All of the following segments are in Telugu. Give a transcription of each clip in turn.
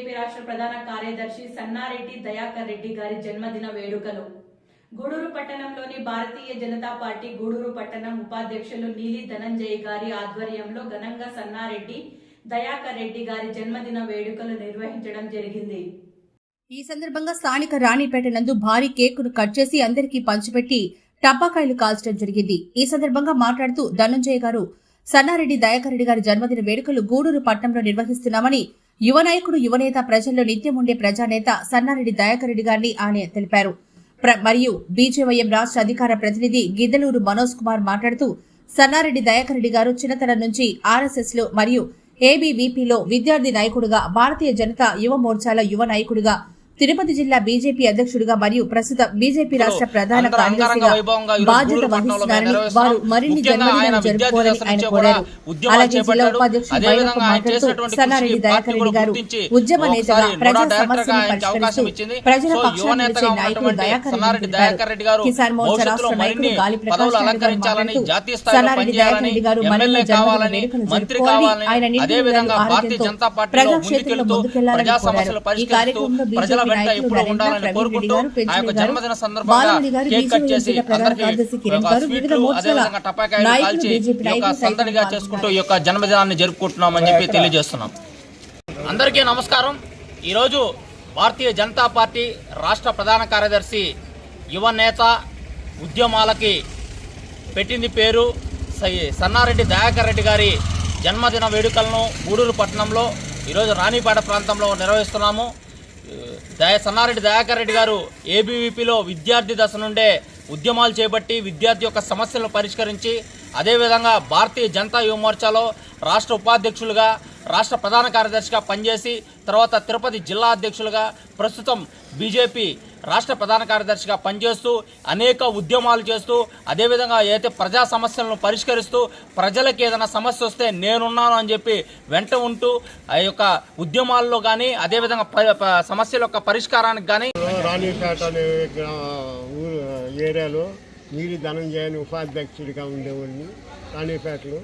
బీజేపీ రాష్ట్ర ప్రధాన కార్యదర్శి సన్నారెడ్డి దయాకర్ రెడ్డి గారి జన్మదిన వేడుకలు. గూడూరు పట్టణంలోని భారతీయ జనతా పార్టీ గూడూరు పట్టణం ఉపాధ్యక్షులు నీలి ధనంజయ్ గారి ఆధ్వర్యంలో ఘనంగా సన్నారెడ్డి దయాకర్ రెడ్డి గారి జన్మదిన వేడుకలు నిర్వహించడం జరిగింది. ఈ సందర్భంగా స్థానిక రాణిపేట నందు భారీ కేకును కట్ చేసి అందరికీ పంచిపెట్టి టపాకాయలు కాల్చడం జరిగింది. ఈ సందర్భంగా మాట్లాడుతూ ధనంజయ్ గారు సన్నారెడ్డి దయాకర్ రెడ్డి గారి జన్మదిన వేడుకలు గూడూరు పట్టణంలో నిర్వహిస్తున్నామని యువ నాయకుడు యువనేత ప్రజల్లో నిత్యం ఉండే ప్రజానేత సన్నారెడ్డి దయాకరెడ్డి గారిని ఆయన తెలిపారు. ప్ర- మరియు బీజేవైఎం రాష్ట్ర అధికార ప్రతినిధి గిద్దలూరు మనోజ్ కుమార్ మాట్లాడుతూ సన్నారెడ్డి దయాకరెడ్డి గారు చిన్నతనం నుంచి ఆర్ఎస్ఎస్లో మరియు ఏబీవీపీలో విద్యార్థి నాయకుడిగా భారతీయ జనతా యువ మోర్చాల యువ నాయకుడిగా తిరుపతి జిల్లా బీజేపీ అధ్యక్షుడిగా మరియు ప్రస్తుత బీజేపీ రాష్ట్ర ప్రధాన కార్యదర్శిగా బాధ్యత వహిస్తున్నారని. వారు మరిన్ని జన్మదినాలు జరుపుకోవాలని ఆయన కోరారు అలాగే జిల్లా. ఉపాధ్యక్షుడు బైరప్ప మాట్లాడుతూ సన్నారెడ్డి దయాకర్ రెడ్డి గారు ఉద్యమ నేతగా ప్రజా పరిష్కరిస్తూ. ప్రజల పక్షాన్ని నిలిచే నాయకుడు దయాకర్ రెడ్డి గారు కిసాన్ మోర్చా భవిష్యత్తులో రాష్ట్ర నాయకుడు మరిన్ని గాలి ప్రకాష్ రెడ్డి మాట్లాడుతూ సన్నారెడ్డి దయాకర్ రెడ్డి గారు మరిన్ని జన్మదిన వేడుకలు ఆయన నిండు ఆరోగ్యంతో ప్రజాక్షేత్రంలో ముందుకెళ్ళాలని కోరారు. ఈ కార్యక్రమంలో బీజేపీ వెంట ఎప్పుడు ఉండాలని కోరుకుంటూ ఆ యొక్క జన్మదిన సందర్భంగా కేక్ కట్ చేసి అదేవిధంగా టపాకాయలు కాల్చి ఈ యొక్క సందడిగా చేసుకుంటూ ఈ యొక్క జన్మదినాన్ని జరుపుకుంటున్నామని చెప్పి తెలియజేస్తున్నాం. అందరికీ నమస్కారం. ఈరోజు భారతీయ జనతా పార్టీ రాష్ట్ర ప్రధాన కార్యదర్శి యువ నేత ఉద్యమాలకి పెట్టింది పేరు సన్నారెడ్డి దయాకర్ రెడ్డి గారి జన్మదిన వేడుకలను గూడూరు పట్టణంలో ఈరోజు రాణిపేట ప్రాంతంలో నిర్వహిస్తున్నాము. దయ సన్నారెడ్డి దయాకర్ రెడ్డి గారు ఏబీవీపీలో విద్యార్థి దశ నుండే ఉద్యమాలు చేపట్టి విద్యార్థి యొక్క సమస్యలను పరిష్కరించి అదేవిధంగా భారతీయ జనతా యువమోర్చాలో రాష్ట్ర ఉపాధ్యక్షులుగా రాష్ట్ర ప్రధాన కార్యదర్శిగా పనిచేసి తర్వాత తిరుపతి జిల్లా అధ్యక్షులుగా ప్రస్తుతం బీజేపీ రాష్ట్ర ప్రధాన కార్యదర్శిగా పనిచేస్తూ అనేక ఉద్యమాలు చేస్తూ అదేవిధంగా ఏదైతే ప్రజా సమస్యలను పరిష్కరిస్తూ ప్రజలకు ఏదైనా సమస్య వస్తే నేనున్నాను అని చెప్పి వెంట ఉంటూ ఆ యొక్క ఉద్యమాల్లో కానీ అదేవిధంగా సమస్యల యొక్క పరిష్కారానికి కానీ రాణిపేట అనే ఏరియాలో నీలి ధనంజయని ఉపాధ్యక్షుడిగా ఉండేవాడిని రాణిపేటలో.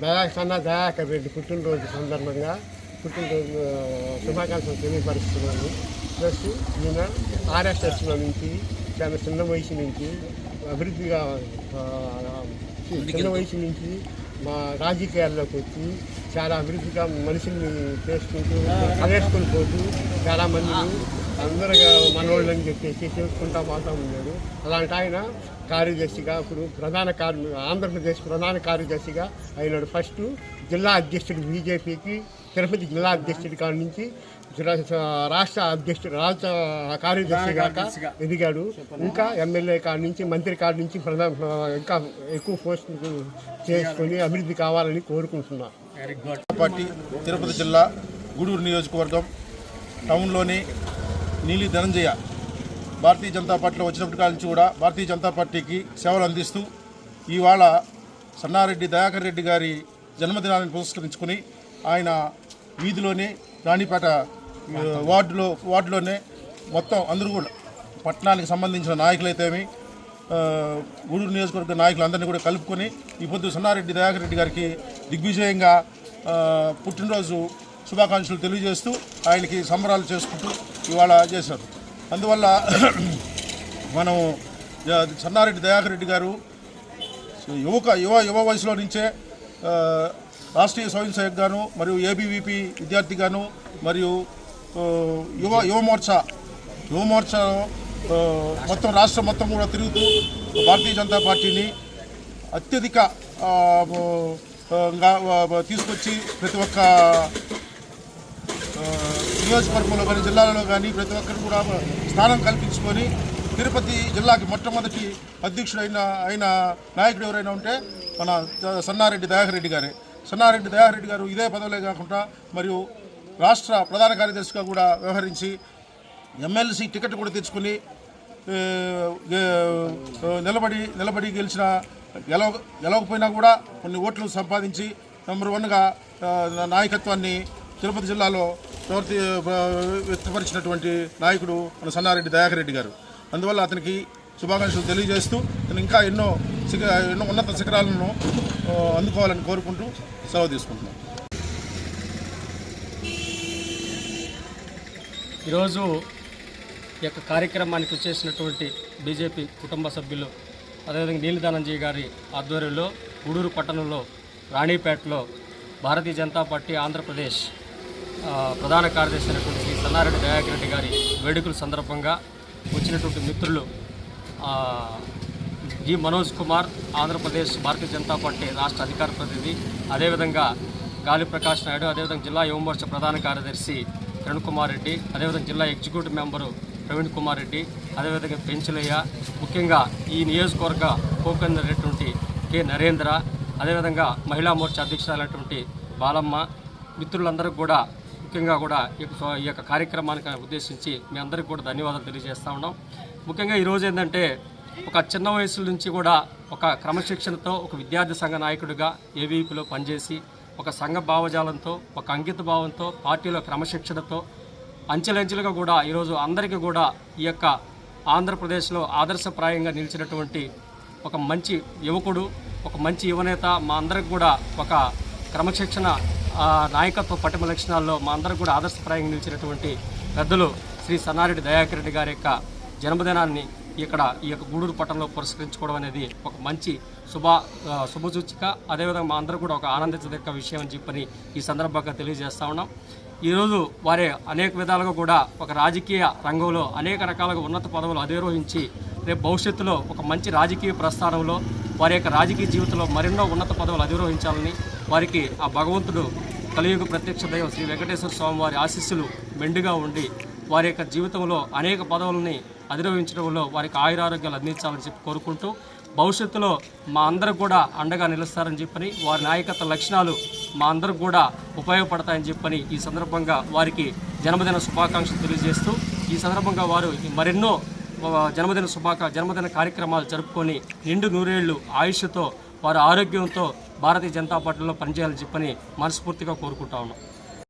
దయా సన్న దయాకర్ రెడ్డి పుట్టినరోజు సందర్భంగా పుట్టినరోజు శుభాకాంక్షలు తెలియపరుస్తున్నాను. ప్లస్ ఈయన ఆర్ఎస్ఎస్లో నుంచి చాలా చిన్న వయసు నుంచి అభివృద్ధిగా చిన్న వయసు నుంచి మా రాజకీయాల్లోకి వచ్చి చాలా అభివృద్ధిగా మనుషుల్ని చేసుకుంటూ కలేసుకొని పోతూ చాలా అందరూ అందరుగా మనోళ్ళని చెప్పేసి చేసుకుంటా పోతా ఉన్నాడు అలాంటి ఆయన కార్యదర్శిగా ఇప్పుడు ప్రధాన కార్య ఆంధ్రప్రదేశ్ ప్రధాన కార్యదర్శిగా అయినాడు. ఫస్ట్ జిల్లా అధ్యక్షుడు బీజేపీకి తిరుపతి జిల్లా అధ్యక్షుడి కాడి నుంచి రాష్ట్ర అధ్యక్షుడు రాష్ట్ర కార్యదర్శిగా. ఎదిగాడు. ఇంకా ఎమ్మెల్యే కాడి నుంచి మంత్రి కాడి నుంచి ప్రధాన ఇంకా ఎక్కువ పోస్టులు చేసుకొని అభివృద్ధి కావాలని కోరుకుంటున్నాను పార్టీ తిరుపతి జిల్లా గూడూరు నియోజకవర్గం టౌన్లోని నీలి ధనంజయ భారతీయ జనతా పార్టీలో వచ్చినప్పటి కాడి నుంచి కూడా భారతీయ జనతా పార్టీకి సేవలు అందిస్తూ ఇవాళ సన్నారెడ్డి దయాకర్ రెడ్డి గారి జన్మదినాన్ని పురస్కరించుకుని ఆయన వీధిలోనే రాణిపేట వార్డులో వార్డులోనే మొత్తం అందరూ కూడా పట్టణానికి సంబంధించిన నాయకులైతేమి గూడూరు నియోజకవర్గ నాయకులందరినీ కూడా కలుపుకొని ఈ పొద్దు సన్నారెడ్డి దయాకర్ రెడ్డి గారికి దిగ్విజయంగా పుట్టినరోజు శుభాకాంక్షలు తెలియజేస్తూ ఆయనకి సంబరాలు చేసుకుంటూ ఇవాళ చేశారు. అందువల్ల మనం సన్నారెడ్డి దయాకర్ రెడ్డి గారు యువక యువ యువ వయసులో నుంచే రాష్ట్రీయ స్వయం సేవక్ గాను మరియు ఏబీవీపీ విద్యార్థిగాను మరియు యువ యువమోర్చా యువమోర్చా మొత్తం రాష్ట్రం మొత్తం కూడా తిరుగుతూ భారతీయ జనతా పార్టీని అత్యధిక తీసుకొచ్చి ప్రతి ఒక్క నియోజకవర్గంలో కానీ జిల్లాలలో కానీ ప్రతి ఒక్కరు కూడా స్థానం కల్పించుకొని తిరుపతి జిల్లాకి మొట్టమొదటి అధ్యక్షుడైన అయిన నాయకుడు ఎవరైనా ఉంటే మన సన్నారెడ్డి దయాకర్ రెడ్డి గారే. సన్నారెడ్డి దయారెడ్డి గారు ఇదే పదవులే కాకుండా మరియు రాష్ట్ర ప్రధాన కార్యదర్శిగా కూడా వ్యవహరించి ఎమ్మెల్సీ టికెట్ కూడా తెచ్చుకుని నిలబడి నిలబడి గెలిచిన గెలవ గెలవకపోయినా కూడా కొన్ని ఓట్లు సంపాదించి నెంబర్ వన్గా నాయకత్వాన్ని తిరుపతి జిల్లాలో ప్రవర్తి వ్యక్తపరిచినటువంటి నాయకుడు మన సన్నారెడ్డి దయాకర్ రెడ్డి గారు. అందువల్ల అతనికి శుభాకాంక్షలు తెలియజేస్తూ ఇంకా ఎన్నో ఎన్నో ఉన్నత శిఖరాలను అందుకోవాలని కోరుకుంటూ సెలవు తీసుకుంటున్నాం. ఈరోజు ఈ యొక్క కార్యక్రమానికి వచ్చేసినటువంటి బీజేపీ కుటుంబ సభ్యులు అదేవిధంగా నీలిదానంజీ గారి ఆధ్వర్యంలో గూడూరు పట్టణంలో రాణిపేటలో భారతీయ జనతా పార్టీ ఆంధ్రప్రదేశ్ ప్రధాన కార్యదర్శి అయినటువంటి శ్రీ సన్నారెడ్డి దయాకర్ రెడ్డి గారి వేడుకల సందర్భంగా వచ్చినటువంటి మిత్రులు జి మనోజ్ కుమార్ ఆంధ్రప్రదేశ్ భారతీయ జనతా పార్టీ రాష్ట్ర అధికార ప్రతినిధి అదేవిధంగా గాలి ప్రకాష్ నాయుడు అదేవిధంగా జిల్లా యువమోర్చ ప్రధాన కార్యదర్శి కిరణ్ కుమార్ రెడ్డి అదేవిధంగా జిల్లా ఎగ్జిక్యూటివ్ మెంబరు ప్రవీణ్ కుమార్ రెడ్డి అదేవిధంగా పెంచులయ్య ముఖ్యంగా ఈ నియోజకవర్గ కోకన్నటువంటి కె నరేంద్ర అదేవిధంగా మహిళా మోర్చా అధ్యక్షురాలైనటువంటి బాలమ్మ మిత్రులందరికీ కూడా ముఖ్యంగా కూడా ఈ యొక్క- ఈ యొక్క కార్యక్రమానికి ఉద్దేశించి మీ అందరికీ కూడా ధన్యవాదాలు తెలియజేస్తా ఉన్నాం. ముఖ్యంగా ఈరోజు ఏంటంటే ఒక చిన్న వయసు నుంచి కూడా ఒక క్రమశిక్షణతో ఒక విద్యార్థి సంఘ నాయకుడిగా ఏవీపీలో పనిచేసి ఒక సంఘ భావజాలంతో ఒక అంకిత భావంతో పార్టీలో క్రమశిక్షణతో అంచెలంచెలుగా కూడా ఈరోజు అందరికీ కూడా ఈ యొక్క ఆంధ్రప్రదేశ్లో ఆదర్శప్రాయంగా నిలిచినటువంటి ఒక మంచి యువకుడు ఒక మంచి యువనేత మా అందరికి కూడా ఒక క్రమశిక్షణ నాయకత్వ పటిమ లక్షణాల్లో మా అందరికి కూడా ఆదర్శప్రాయంగా నిలిచినటువంటి పెద్దలు శ్రీ సన్నారెడ్డి దయాకర్ రెడ్డి గారి యొక్క జన్మదినాన్ని ఇక్కడ ఈ యొక్క గూడూరు పట్టణంలో పురస్కరించుకోవడం అనేది ఒక మంచి శుభ శుభసూచిక. అదేవిధంగా మా అందరూ కూడా ఒక ఆనందించదగ్గ విషయం అని చెప్పని ఈ సందర్భంగా తెలియజేస్తా ఉన్నాం. ఈరోజు వారే అనేక విధాలుగా కూడా ఒక రాజకీయ రంగంలో అనేక రకాలుగా ఉన్నత పదవులు అధిరోహించి రేపు భవిష్యత్తులో ఒక మంచి రాజకీయ ప్రస్థానంలో వారి యొక్క రాజకీయ జీవితంలో మరెన్నో ఉన్నత పదవులు అధిరోహించాలని వారికి ఆ భగవంతుడు కలియుగ ప్రత్యక్ష దైవం శ్రీ వెంకటేశ్వర స్వామి వారి ఆశీస్సులు మెండుగా ఉండి వారి యొక్క జీవితంలో అనేక పదవులని అధిరోహించడంలో వారికి ఆయురారోగ్యాలు అందించాలని చెప్పి కోరుకుంటూ భవిష్యత్తులో మా అందరికి కూడా అండగా నిలుస్తారని చెప్పని వారి నాయకత్వ లక్షణాలు మా అందరికి కూడా ఉపయోగపడతాయని చెప్పని ఈ సందర్భంగా వారికి జన్మదిన శుభాకాంక్షలు తెలియజేస్తూ ఈ సందర్భంగా వారు మరెన్నో జన్మదిన శుభాక జన్మదిన కార్యక్రమాలు జరుపుకొని నిండు నూరేళ్ళు ఆయుష్తో వారి ఆరోగ్యంతో భారతీయ జనతా పార్టీలో పనిచేయాలని చెప్పని మనస్ఫూర్తిగా కోరుకుంటా ఉన్నాం.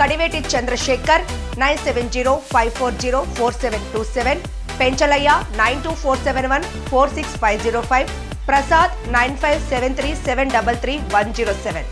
Kadiveti Chandrasekhar nine seven zero five four zero four seven two seven Penchalaiah nine two four seven one four six five zero five Prasad nine five seven three seven double three one zero seven